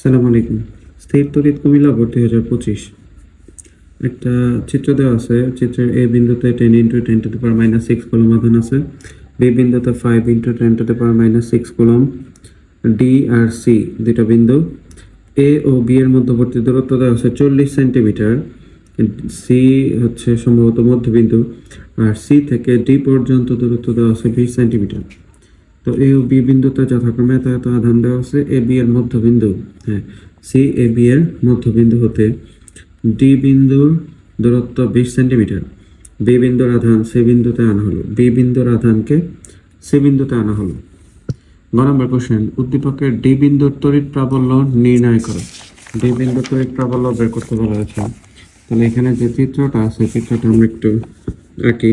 সালাম আলাইকুম। স্থির তড়িৎ কুমিল্লা ভর্তি হাজার পঁচিশ। একটা চিত্র দেওয়া আছে। চিত্রের এ বিন্দুতে ten into ten to power minus six coulomb আধান আছে। বি বিন্দুতে five into ten to power minus six coulomb D R C দুইটা বিন্দু। এ ও বি এর মধ্যবর্তী দূরত্ব দেওয়া আছে চল্লিশ সেন্টিমিটার। সি হচ্ছে সম্ভবত মধ্যবিন্দু। আর সি থেকে ডি পর্যন্ত দূরত্ব দেওয়া আছে বিশ সেন্টিমিটার। তো এ ও বি বিন্দুতে যথাক্রমে এত এত আধান দেওয়া আছে, এ বি এর মধ্যবিন্দু হ্যাঁ সি, এ বি এর মধ্যবিন্দু হতে ডি বিন্দুর দূরত্ব বিশ সেন্টিমিটার, বি বিন্দুর আধান সি বিন্দুতে আনা হলো, বি বিন্দুর আধানকে সে বিন্দুতে আনা হলো। ন নম্বর কোশ্চেন, উদ্দীপকের ডি বিন্দুর তড়িৎ প্রাবল্য নির্ণয় করো। ডি বিন্দুর তড়িৎ প্রাবল্য বের করতে বলা হয়েছে। তাহলে এখানে যে চিত্রটা আছে চিত্রটা আমরা একটু আঁকি।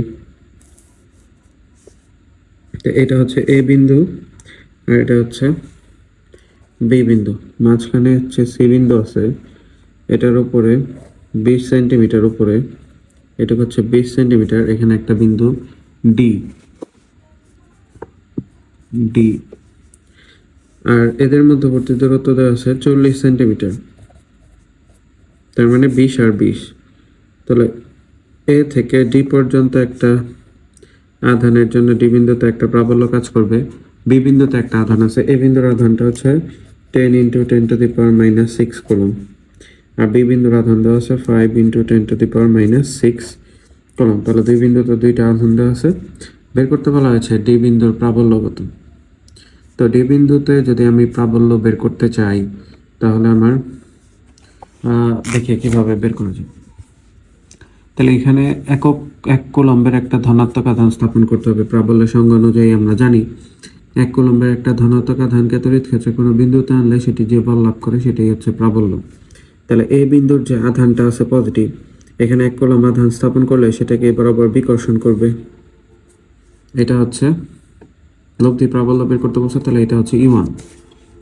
এটা হচ্ছে এ বিন্দু আর এটা হচ্ছে বি বিন্দু। মাঝখানে হচ্ছে সি বিন্দু আছে। এটার উপরে বিশ সেন্টিমিটার উপরে এটা হচ্ছে বিশ সেন্টিমিটার, এখানে একটা বিন্দু ডি ডি আর এদের মধ্যবর্তী দূরত্ব দেওয়া আছে চল্লিশ সেন্টিমিটার। তার মানে বিশ আর বিশ। তাহলে এ থেকে ডি পর্যন্ত একটা আধানের জন্য ডি বিন্দুতে একটা প্রাবল্য কাজ করবে। বি বিন্দুতে একটা আধান আছে। এ বিন্দুর আধানটা হচ্ছে ten into ten to the power minus six coulomb R B বিন্দুর আধান দেওয়া আছে five into ten to the power minus six coulomb তাহলে দুই বিন্দুতে দুইটা আধান দেওয়া আছে। বের করতে বলা হয়েছে ডি বিন্দুর প্রাবল্য কত। তো ডি বিন্দুতে যদি আমি প্রাবল্য বের করতে চাই, তাহলে আমার দেখি কীভাবে বের করা যায়। তাহলে এখানে একক, এক কুলম্বের একটা ধনাত্মক আধান স্থাপন করতে হবে। প্রাবল্যের সংজ্ঞা অনুযায়ী আমরা জানি, এক কুলম্বের একটা ধনাত্মক আধানকে তড়িৎ ক্ষেত্রে কোনো বিন্দুতে আনলে সেটি যে বল লাভ করে সেটাই হচ্ছে প্রাবল্য। তাহলে এই বিন্দুর যে আধানটা আছে পজিটিভ এখানে এক কলম আধান স্থাপন করলে সেটাকে বরাবর বিকর্ষণ করবে। এটা হচ্ছে লব্ধি প্রাবল্য বের করতে বলছে, তাহলে এটা হচ্ছে ইমান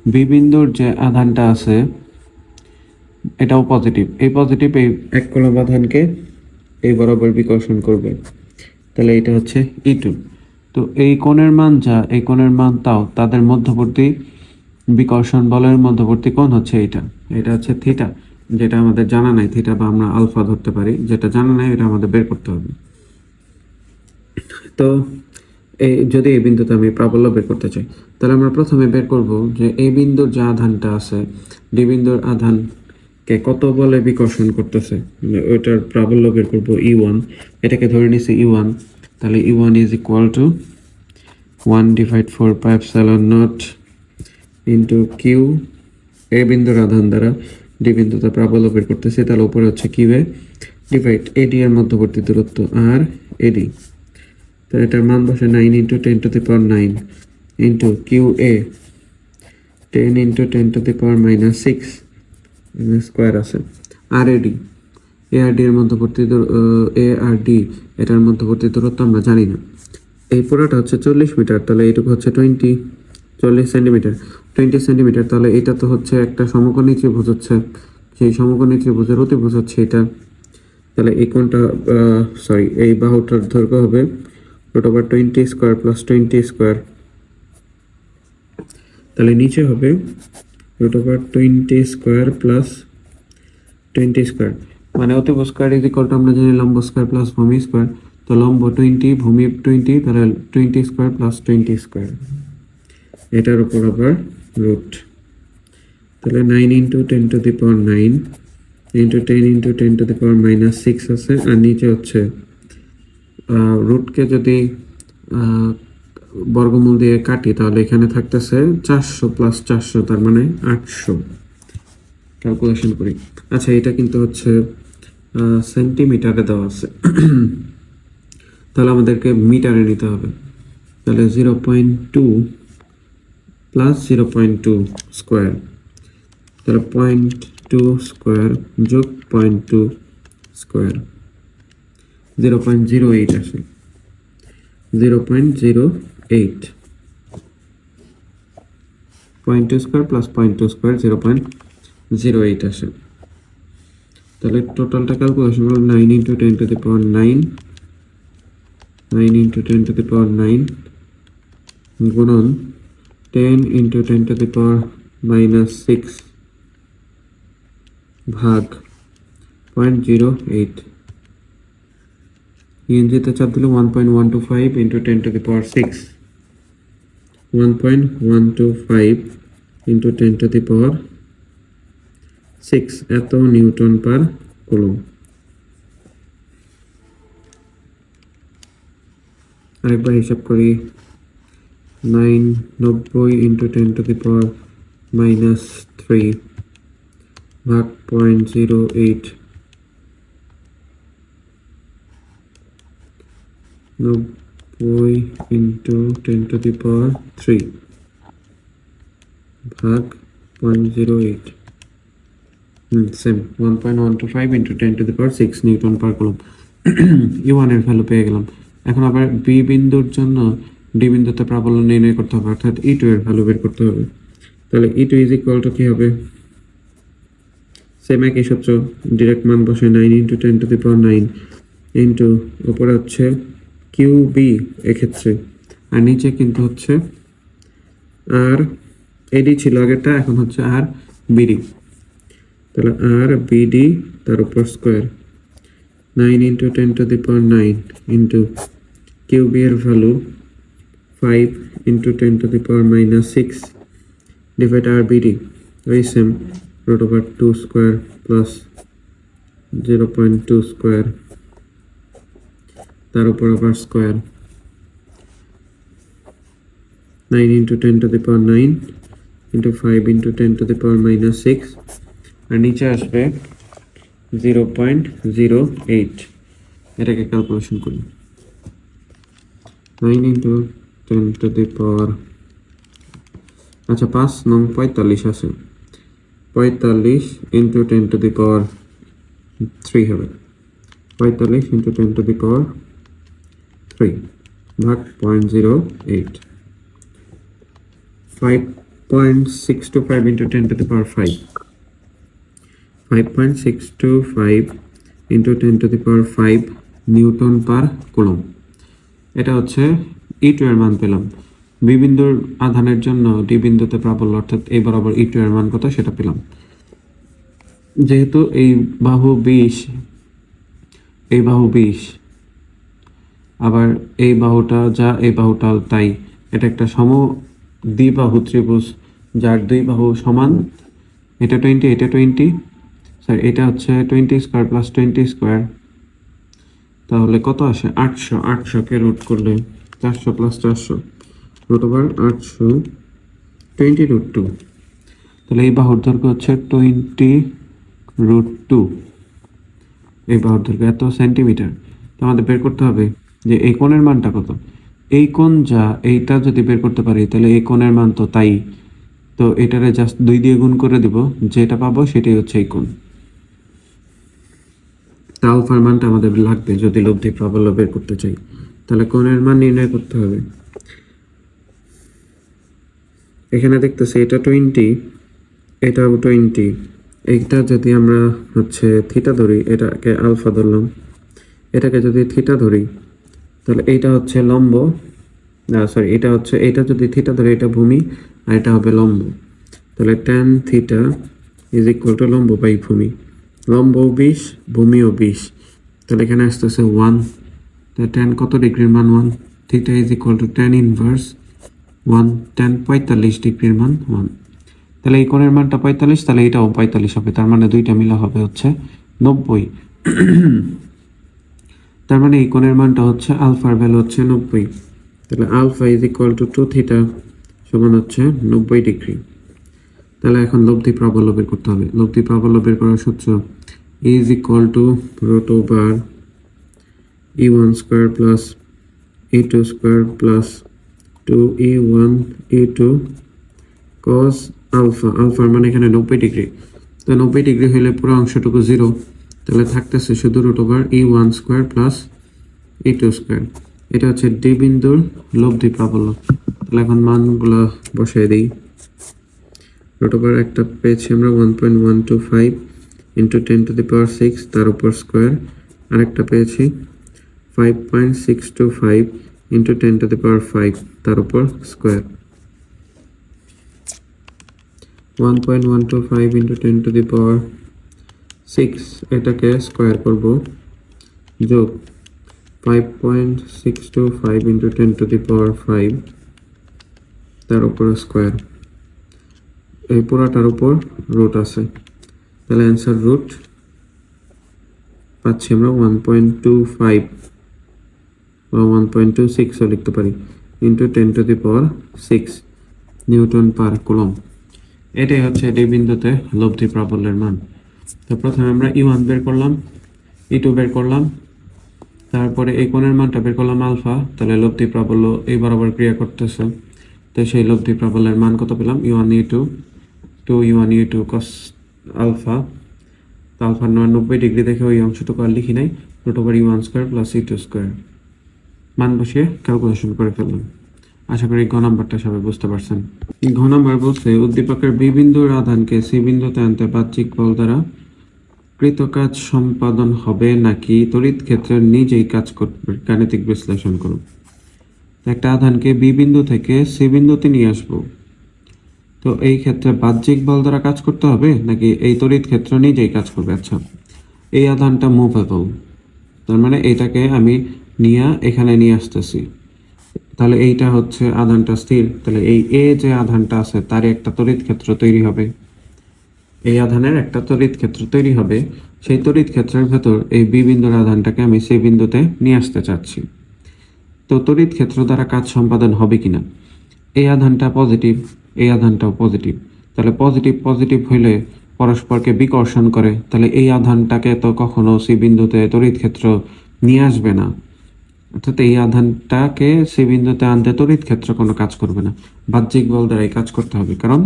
বি বিন্দুর যে আধানটা আছে, এটাও পজিটিভ এই পজিটিভ এই এক কলম আধানকে এই বরাবর বিকর্ষণ করবে। তাহলে এটা হচ্ছে ই টু তো এই কোণের মান যা, এই কোণের মান তাও, তাদের মধ্যবর্তী বিকর্ষণ বলের মধ্যবর্তী কোণ হচ্ছে এটা এটা হচ্ছে থিটা যেটা আমাদের জানা নাই থিটা বা আমরা আলফা ধরতে পারি। যেটা জানা নাই, এটা আমাদের বের করতে হবে। তো এই, যদি এই বিন্দুতে আমি প্রাবল্য বের করতে চাই, তাহলে আমরা প্রথমে বের করব যে এই বিন্দুর যে আধানটা আছে ডি বিন্দুর আধানকে কত বলে বিকর্ষণ করতেছে? মানে ওইটার প্রাবল্য বের করব ই ওয়ান এটাকে ধরে নিছি ই ওয়ান তাহলে E one is equal to one divide four pi epsilon naught into Q A বিন্দুর আধান দ্বারা ডি বিন্দুতে প্রাবল্য বের করতেছি। তাহলে উপরে হচ্ছে কিউ এ ডিভাইড এডি এর মধ্যবর্তী দূরত্ব আর এডি তো এটার মান বসে nine into ten to the power nine into Q A ten into ten to the power minus six square আছে। আর এডি এ আর ডি এর মধ্যবর্তী এ আর ডি এটার মধ্যবর্তী দূরত্ব আমরা জানি না। এই পুরোটা হচ্ছে চল্লিশ মিটার, তাহলে এইটুকু হচ্ছে টোয়েন্টি, চল্লিশ সেন্টিমিটার। টোয়েন্টি সেন্টিমিটার, তাহলে এটা তো হচ্ছে একটা সমকোণী ত্রিভুজ হচ্ছে। সেই সমকোণী ত্রিভুজের অতিভুজ হচ্ছে এটা। তাহলে এই কোণটা সরি এই বাহুটার দৈর্ঘ্য হবে root over twenty square plus twenty square তাহলে নিচে হবে root over twenty square plus twenty square মানে অতিভুজ স্কোয়ার ইজ ইকুয়াল টু আমরা জানি লম্ব স্কোয়ার প্লাস ভূমি স্কোয়ার তো লম্ব টোয়েন্টি ভূমি টোয়েন্টি তাহলে twenty square plus twenty square এটার উপর আবার রুট তাহলে nine into ten to the power nine into ten into ten to the power minus six আছে। আর নিচে হচ্ছে রুটকে যদি বর্গমূল দিয়ে কাটি, তাহলে এখানে থাকতেছে চারশো প্লাস চারশো, তার মানে আটশো। ক্যালকুলেশন করি। আচ্ছা এটা কিন্তু হচ্ছে সেন্টিমিটারে দেওয়া আছে। তাহলে আমাদেরকে মিটারে নিতে হবে। তাহলে zero point two plus zero point two square তাহলে পয়েন্ট টু স্কোয়ার যোগ point two square zero point zero eight আসে zero point zero eight point two square plus point two square zero point zero eight আসে। তাহলে টোটালটা calculation হলো nine into ten to the power nine nine into ten to the power nine গুণন ten into ten to the power minus six ভাগ point zero eight ইএনজিতে চাপ দিলে one point one two five into ten to the power six one point one two five into ten to the power six এত newton per coulomb. আরেকবার হিসাব করি। Nine নব্বই into ten to the power minus three ভাগ point zero eight নব্বই into ten to the power three ভাগ point zero eight. Hmm same one point one two five into ten to the power six newton per coulomb U ওয়ানের value পেয়ে গেলাম। এখন আবার B বিন্দুর জন্য D বিন্দুতে প্রাবল্য নির্ণয় করতে হবে, অর্থাৎ ই টু এর ভ্যালু বের করতে হবে। তাহলে E two is equal to কী হবে? সেম একই সূত্র ডিরেক্ট মান বসে nine into ten to the power nine into ওপরে হচ্ছে কিউ বি এক্ষেত্রে। আর নিচে কিন্তু হচ্ছে আর এডি ছিল আগেরটা, এখন হচ্ছে আর বিডি তাহলে আর বিডি তার উপর square. Nine into ten to the power nine into Q B এর value five into ten to the power minus six divide R BD ওই same root over 2 square plus 0.2 square তার উপর আবার square nine into ten to the power nine into five into ten to the power minus six আর নিচে আসবে zero point zero eight এটাকে calculation করি। Nine into ten to the power আচ্ছা পাঁচ নং পঁয়তাল্লিশ আছে। পঁয়তাল্লিশ into ten to the power three হবে। পঁয়তাল্লিশ into ten to the power three ভাগ point zero eight five point six two five into ten to the power five five point six two five into ten to the power five newton per coulomb এটা হচ্ছে ই two এর মান পেলাম। B বিন্দুর আধানের জন্য D বিন্দুতে প্রাবল্য অর্থাৎ এই বরাবর ই টু এর মান কত সেটা পেলাম। যেহেতু এই বাহু বিশ, এই বাহু বিশ আবার এই বাহুটা যা এই বাহুটাও তাই। এটা একটা সম দ্বিবাহু ত্রিভুজ, যার দুই বাহু সমান। এটা টোয়েন্টি এটা টোয়েন্টি স্যার এটা হচ্ছে twenty square plus twenty square তাহলে কত আসে? আটশো। আটশোকে রুট করলে? চারশো প্লাস চারশো। রুট ওভার আটশো। টোয়েন্টি রুট টু তাহলে এই বাহুর দৈর্ঘ্য হচ্ছে টোয়েন্টি রুট টু এই বাহুর দৈর্ঘ্য এত সেন্টিমিটার তো আমাদের বের করতে হবে। যে এই কোণের মানটা কত? এই কোণ যা, এইটা যদি বের করতে পারি, তাহলে এই কোণের মান তো তাই। তো এটারে জাস্ট দুই দিয়ে গুণ করে দিব, যেটা পাবো সেটাই হচ্ছে এই কোণ। তা আলফার মানটা আমাদের লাগবে যদি লব্ধি প্রাবল্য বের করতে চাই। তাহলে কোণের মান নির্ণয় করতে হবে। এখানে দেখতেছি এটা টোয়েন্টি এটাও টোয়েন্টি এইটা যদি আমরা হচ্ছে থিটা ধরি, এটাকে আলফা ধরলাম। এটাকে যদি থিটা ধরি তাহলে এইটা হচ্ছে লম্ব। সরি এটা হচ্ছে এটা যদি থিটা ধরি, এটা ভূমি, আর এটা হবে লম্ব। তাহলে tan theta is equal to লম্ব বাই ভূমি। লম্ব বিশ, ভূমিও বিশ। তাহলে এখানে আসতেছে ওয়ান তাহলে ট্যান কত ডিগ্রির মান? One theta is equal to tan inverse one tan পঁয়তাল্লিশ ডিগ্রির মান ওয়ান তাহলে এই কোণের মানটা পঁয়তাল্লিশ, তাহলে এটাও পঁয়তাল্লিশ হবে। তার মানে দুইটা মিলা হবে হচ্ছে নব্বই। তার মানে এই কোণের মানটা হচ্ছে আলফার ভ্যালু হচ্ছে নব্বই। তাহলে alpha is equal to two theta সমান হচ্ছে নব্বই ডিগ্রি। তাহলে এখন লব্ধি প্রাবল্য বের করতে হবে। লব্ধি প্রাবল্য বের করার সূত্র is equal to root over E one square plus E two square plus two E one E two cos alpha আলফার মানে এখানে নব্বই ডিগ্রি। তো নব্বই ডিগ্রি হলে পুরো অংশটুকু জিরো তাহলে থাকতেছে শুধু root over E one square plus E two square এটা হচ্ছে ডি বিন্দুর লব্ধি প্রাবল্য। তাহলে এখন মানগুলো বসাই দিই। রুট ওভার একটা পেয়েছি আমরা one point one two five into ten to the power six তার উপর স্কোয়ার আরেকটা পেয়েছি five point six two five into ten to the power five তার উপর square one point one two five into ten to the power six এটাকে square করব, যোগ five point six two five into ten to the power five তার উপরে square এই পুরাটার উপর root আছে। তাহলে অ্যান্সার রুট পাচ্ছি আমরা ওয়ান পয়েন্ট টু ফাইভ বা ওয়ান পয়েন্ট টু সিক্সও লিখতে পারি। Into ten to the power six newton per coulomb এটাই হচ্ছে ডি বিন্দুতে লব্ধি প্রাবল্যের মান। তো প্রথমে আমরা ই ওয়ান বের করলাম ই টু বের করলাম, তারপরে এই কোণের মানটা বের করলাম আলফা, তাহলে লব্ধি প্রাবল্য এই বরাবর ক্রিয়া করতেছে। তো সেই লব্ধি প্রাবল্যের মান কত পেলাম? U one U two two U one U two cos alpha, তো আলফা নব্বই ডিগ্রি দেখে ওই অংশটুকু আর লিখি নাই root over U one square plus E two square মান বসিয়ে ক্যালকুলেশন করে ফেললাম। আশা করি ঘ নাম্বারটা সবাই বুঝতে পারছেন। ঘ নাম্বার বলছে, উদ্দীপকের বি বিন্দুর আধানকে সি বিন্দুতে আনতে বাহ্যিক বল দ্বারা কৃত কাজ সম্পাদন হবে নাকি তড়িৎ ক্ষেত্রে নিজেই কাজ করবে? গাণিতিক বিশ্লেষণ করুন। একটা আধানকে বি বিন্দু থেকে সি বিন্দুতে নিয়ে আসব। তো এই ক্ষেত্রে বাহ্যিক বল দ্বারা কাজ করতে হবে নাকি এই তড়িৎ ক্ষেত্র নিজেই কাজ করবে? আচ্ছা এই আধানটা মুভেবল তার মানে এটাকে আমি নিয়ে, এখানে নিয়ে আসতেছি। তাহলে এইটা হচ্ছে আধানটা স্থির। তাহলে এই এ যে আধানটা আছে তার একটা তড়িৎ ক্ষেত্র তৈরি হবে। এই আধানের একটা তড়িৎ ক্ষেত্র তৈরি হবে। সেই তড়িৎ ক্ষেত্রের ভেতর এই বি বিন্দুর আধানটাকে আমি সেই বিন্দুতে নিয়ে আসতে চাচ্ছি। তো তড়িৎ ক্ষেত্র দ্বারা কাজ সম্পাদন হবে কিনা? এই আধানটা পজিটিভ এই আধানটাও পজিটিভ তাহলে পজিটিভ পজিটিভ হইলে পরস্পরকে বিকর্ষণ করে। তাহলে এই আধানটাকে তো কখনো সি বিন্দুতে তড়িৎ ক্ষেত্র নিয়ে আসবে না। অর্থাৎ এই আধানটাকে সি বিন্দুতে আনতে তড়িৎ ক্ষেত্র কোনো কাজ করবে না। বাহ্যিক বল দ্বারাই কাজ করতে হবে, কারণ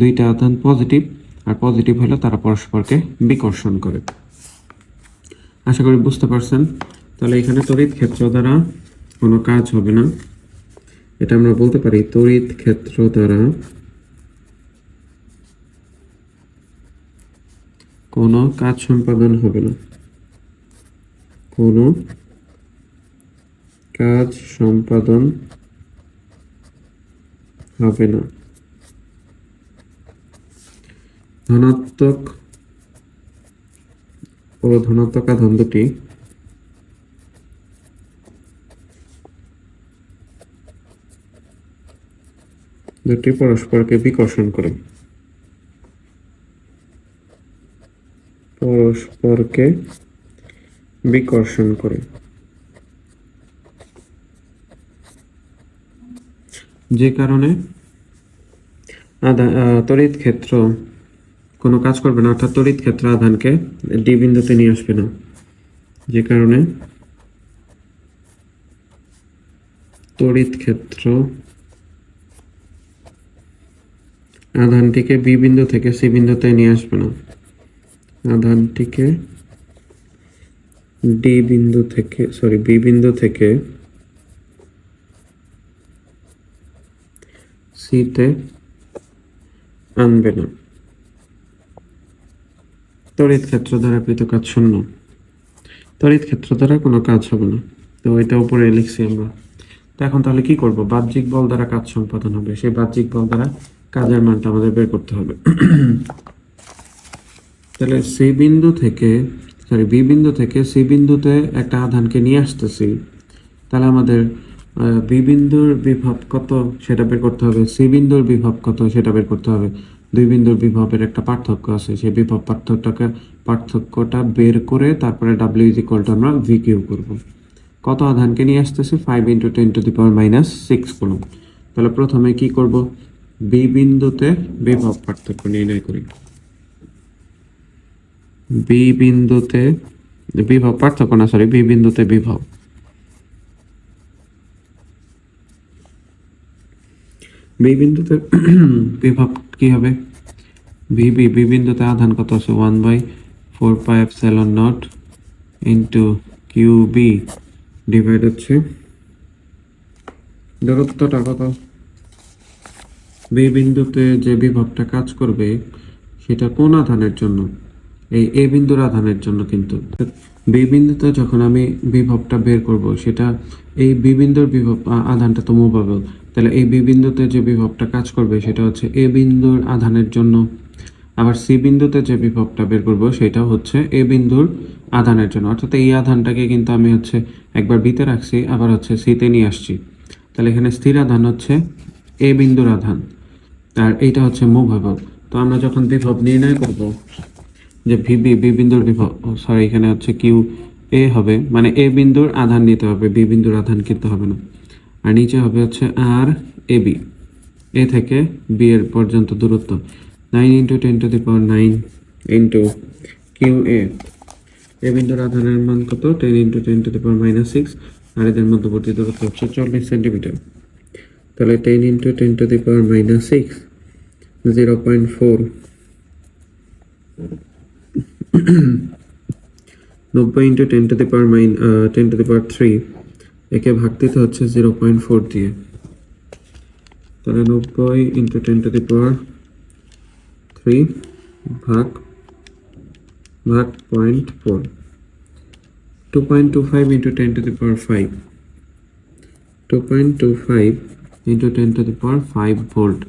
দুইটা আধান পজিটিভ আর পজিটিভ হলে তারা পরস্পরকে বিকর্ষণ করে। আশা করি বুঝতে পারছেন? তাহলে এখানে তড়িৎ ক্ষেত্র দ্বারা কোনো কাজ হবে না। এটা আমরা বলতে পারি তড়িৎ ক্ষেত্র দ্বারা কোনো কাজ সম্পাদন হবে না। কোনো কাজ সম্পাদন হবে না। ধনাত্মক ও ধনাত্মক আধান দুটি দুটি পরস্পরকে বিকর্ষণ করে। পরস্পরকে বিকর্ষণ করে। যে কারণে তড়িৎ ক্ষেত্র কোনো কাজ করবে না, অর্থাৎ তড়িৎ ক্ষেত্র আধানকে ডি বিন্দুতে নিয়ে আসবে না। যে কারণে তড়িৎ ক্ষেত্র আধানটিকে বি বিন্দু থেকে সি বিন্দুতে নিয়ে আসবে না। আধানটিকে ডি বিন্দু থেকে সরি বি বিন্দু থেকে সিতে আনবে না। তড়িৎ ক্ষেত্র দ্বারা কৃত কাজ শূন্য। তড়িৎ ক্ষেত্র দ্বারা কোনো কাজ হবে না। তো এটা উপরে লিখছি আমরা। তো এখন তাহলে কি করব? বাহ্যিক বল দ্বারা কাজ সম্পাদন হবে। সেই বাহ্যিক বল দ্বারা কাজের মানটা আমাদের বের করতে হবে। তাহলে সি বিন্দু থেকে সরি বি বিন্দু থেকে সি বিন্দুতে একটা আধানকে নিয়ে আসতেছি। তাহলে আমাদের বি বিন্দুর বিভব কত সেটা বের করতে হবে, সি বিন্দুর বিভব কত সেটা বের করতে হবে। দুই বিন্দুর বিভবের একটা পার্থক্য আছে, সেই বিভব পার্থক্যটাকে পার্থক্যটা বের করে তারপরে ডাব্লিউ ইজ আমরা ভি কিউ করব। কত আধানকে নিয়ে আসতেছি? Five into ten to the power minus six করুন তাহলে প্রথমে কি করব? বি বিন্দুতে বিভব পার্থক্য নির্ণয় করি। বি বিন্দুতে বিভব পার্থক্য না সরি বি বিন্দুতে বিভব। বি বিন্দুতে বিভব কি হবে? ভিবি বি বিন্দুতে আধান কত আছে? One by four naught into Q B divide হচ্ছে। দূরত্বটা কত? বি বিন্দুতে যে বিভবটা কাজ করবে, সেটা কোন আধানের জন্য? এই এ বিন্দুর আধানের জন্য কিন্তু। বি বিন্দুতে যখন আমি বিভবটা বের করব, সেটা এই বি বিন্দুর বিভব আধানটা তো মুভাবেল তাহলে এই বি বিন্দুতে যে বিভবটা কাজ করবে সেটা হচ্ছে এ বিন্দুর আধানের জন্য। আবার সি বিন্দুতে যে বিভবটা বের করব সেটা হচ্ছে এ বিন্দুর আধানের জন্য। অর্থাৎ এই আধানটাকে কিন্তু আমি হচ্ছে একবার বিতে রাখছি, আবার হচ্ছে সিতে নিয়ে আসছি। তাহলে এখানে স্থির আধান হচ্ছে এ বিন্দুর আধান। আর এইটা হচ্ছে মুভেবল তো আমরা যখন বিভব নির্ণয় করব, যে ভিবি বি বিন্দুর বিভব সরি, এখানে হচ্ছে কিউ এ হবে মানে এ বিন্দুর আধান নিতে হবে, বি বিন্দুর আধান কিনতে হবে না। আর নিচে হবে হচ্ছে আর, এ, বি। এ থেকে বি এর পর্যন্ত দূরত্ব। Nine into ten to the power nine into Q A A বিন্দুর আধানের মান কত? Ten into ten to the power minus six আর এদের মধ্যবর্তী দূরত্ব হচ্ছে চল্লিশ সেন্টিমিটার তাহলে ten into ten to the power minus six zero point four নব্বই into ten to the power minus ten to the power three একে ভাগ দিতে হচ্ছে জিরো পয়েন্ট ফোর দিয়ে। তাহলে নব্বই into ten to the power three ভাগ ভাগ point four two point two five into ten to the power five two point two five into ten to the power five volt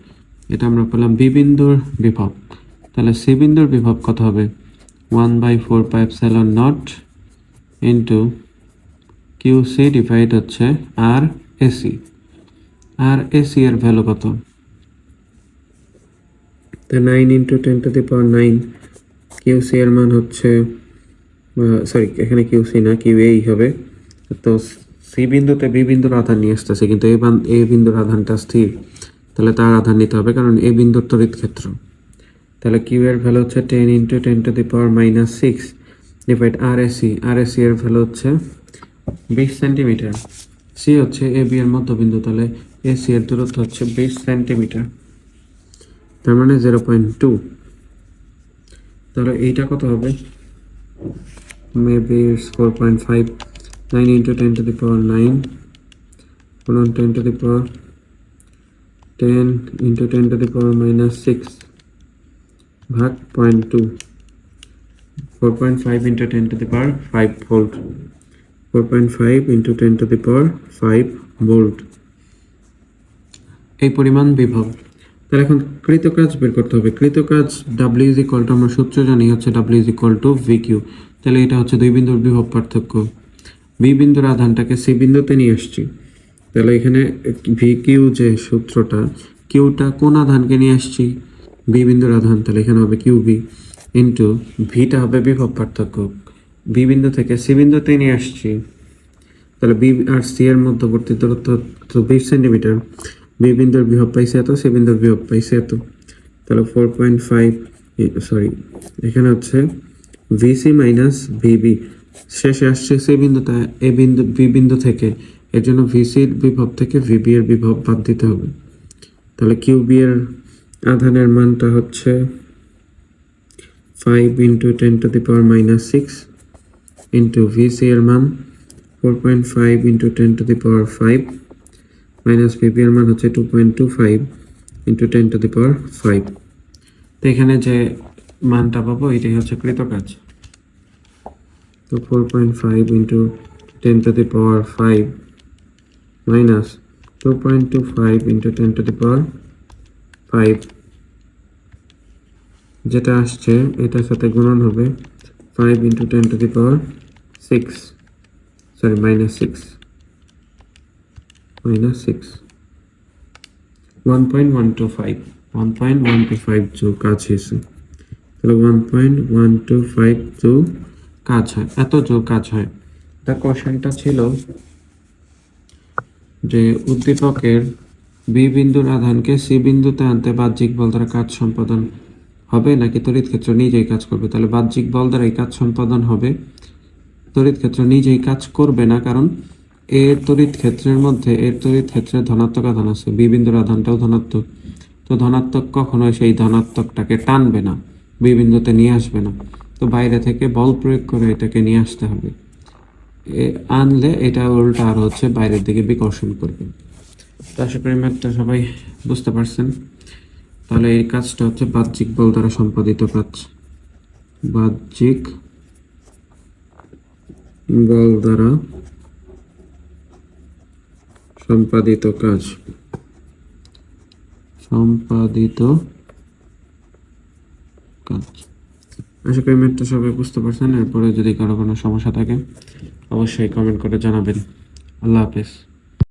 এটা আমরা পেলাম B বিন্দুর বিভব। তাহলে সি বিন্দুর বিভব কত হবে? One by four pi epsilon naught into Q C divide হচ্ছে আর এসি আর এসি এর ভ্যালু কত? তো nine into ten to the power nine Q C এর মান হচ্ছে সরি এখানে কিউ সি না কিউ এই হবে। তো সি বিন্দুতে বি বিন্দুর আধান নিয়ে আসতেছে, কিন্তু এ বান এ বিন্দুর আধানটা স্থির। তাহলে তার আধান নিতে হবে, কারণ এ বিন্দুর তড়িৎ ক্ষেত্র তাহলে কিউ এর ভ্যালু হচ্ছে ten into ten to the power minus six divide R AC R AC এর ভ্যালু হচ্ছে বিশ সেন্টিমিটার। সি হচ্ছে এ বি এর মধ্যবিন্দু, তাহলে এসি এর দূরত্ব হচ্ছে বিশ সেন্টিমিটার। তার মানে জিরো পয়েন্ট টু। তাহলে এইটা কত হবে? Maybe four point five nine into ten to the power nine গুণন ten to the power ten into ten to the power minus six ভাগ point two four point five into ten to the power five volt four point five into ten to the power five এই পরিমাণ বিভব। তাহলে এখন কৃতকাজ বের করতে হবে। কৃতকাজ ডাব্লিউ ইজ ইকুয়াল টু আমরা সূত্র জানি হচ্ছে W is equal to V Q তাহলে এটা হচ্ছে দুই বিন্দুর বিভব পার্থক্য। বি বিন্দুর আধানটাকে সি বিন্দুতে নিয়ে আসছি। তাহলে এখানে ভি কিউ যে সূত্রটা কিউটা কোন আধানকে নিয়ে আসছি? বি বিন্দুর আধান। তাহলে এখানে হবে কিউ বি ইন্টু ভিটা হবে বিভব পার্থক্য। বি বিন্দু থেকে সি বিন্দুতে নিয়ে আসছি। তাহলে বি আর সি এর মধ্যবর্তী দূরত্ব তো বিশ সেন্টিমিটার। বি বিন্দুর বিভব পাইছে এত, সি বিন্দুর বিভব পাইছে এত। তাহলে ফোর পয়েন্ট ফাইভ সরি এখানে হচ্ছে ভিসি মাইনাস ভিবি শেষে আসছে সি বিন্দুতে এ বিন্দু, বি বিন্দু থেকে। এর জন্য ভিসির বিভব থেকে ভিবি এর বিভব বাদ দিতে হবে। তাহলে কিউবি এর আধানের মানটা হচ্ছে five into ten to the power minus six VC এর মান four point five into ten to the power five minus VP এর মান হচ্ছে two point two five into ten to the power five তো এখানে যে মানটা পাবো, এটাই হচ্ছে কৃতকাজ। তো four point five into ten to the power five minus two point two five into ten to the power five যেটা আসছে, এটার সাথে গুণন হবে five into ten to the power six sorry minus six minus six one point one two five one point one two five কাজ one point one two five কাজ হয়। এত যোগ কাজ হয়। তা কোশ্চেনটা ছিল যে উদ্দীপকের বি বিন্দুর আধানকে সি বিন্দুতে আনতে বাহ্যিক বল দ্বারা কাজ সম্পাদন হবে নাকি তড়িৎ ক্ষেত্র নিজেই কাজ করবে? তাহলে বাহ্যিক বল দ্বারা এই কাজ সম্পাদন হবে। তড়িৎ ক্ষেত্র নিজেই কাজ করবে না, কারণ এর তড়িৎ ক্ষেত্রের মধ্যে এর তড়িৎ ক্ষেত্রে ধনাত্মক আধান আছে, বি বিন্দুর আধানটাও ধনাত্মক। তো ধনাত্মক কখনোই সেই ধনাত্মকটাকে টানবে না, বি বিন্দুতে নিয়ে আসবে না। তো বাইরে থেকে বল প্রয়োগ করে এটাকে নিয়ে আসতে হবে। এ আনলে এটা উল্টা আর হচ্ছে বাইরের দিকে বিকর্ষণ করবে। তো আশা করি ম্যাথটা সবাই বুঝতে পারছেন। তাহলে এই কাজটা হচ্ছে বাহ্যিক বল দ্বারা সম্পাদিত কাজ। বাহ্যিক বল দ্বারা সম্পাদিত কাজ। সম্পাদিত কাজ। আশা করি ম্যাথটা সবাই বুঝতে পারছেন। এরপরে যদি কারও কোনো সমস্যা থাকে অবশ্যই কমেন্ট করে জানাবেন। আল্লাহ হাফেজ।